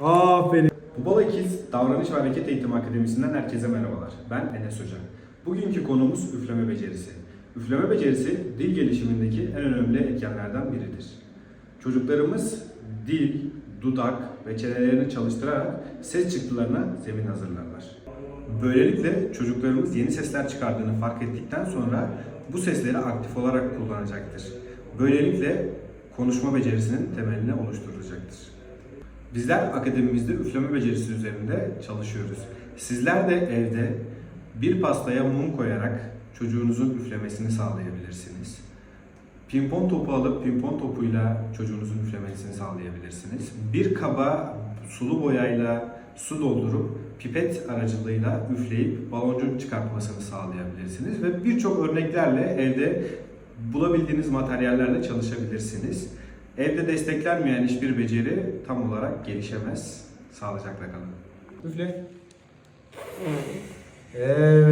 Aferin. Bubala Kids Davranış ve Hareket Eğitimi Akademisi'nden herkese merhabalar. Ben Enes Hoca. Bugünkü konumuz üfleme becerisi. Üfleme becerisi dil gelişimindeki en önemli etkenlerden biridir. Çocuklarımız dil, dudak ve çenelerini çalıştırarak ses çıktılarına zemin hazırlarlar. Böylelikle çocuklarımız yeni sesler çıkardığını fark ettikten sonra bu sesleri aktif olarak kullanacaktır. Böylelikle konuşma becerisinin temelini oluşturacaktır. Bizler akademimizde üfleme becerisi üzerinde çalışıyoruz. Sizler de evde bir pastaya mum koyarak çocuğunuzun üflemesini sağlayabilirsiniz. Pimpon topu alıp pimpon topuyla çocuğunuzun üflemesini sağlayabilirsiniz. Bir kaba sulu boyayla su doldurup pipet aracılığıyla üfleyip baloncuk çıkartmasını sağlayabilirsiniz ve birçok örneklerle evde bulabildiğiniz materyallerle çalışabilirsiniz. Evde desteklenmeyen hiçbir beceri tam olarak gelişemez. Sağlıcakla kalın. Üfle. Evet.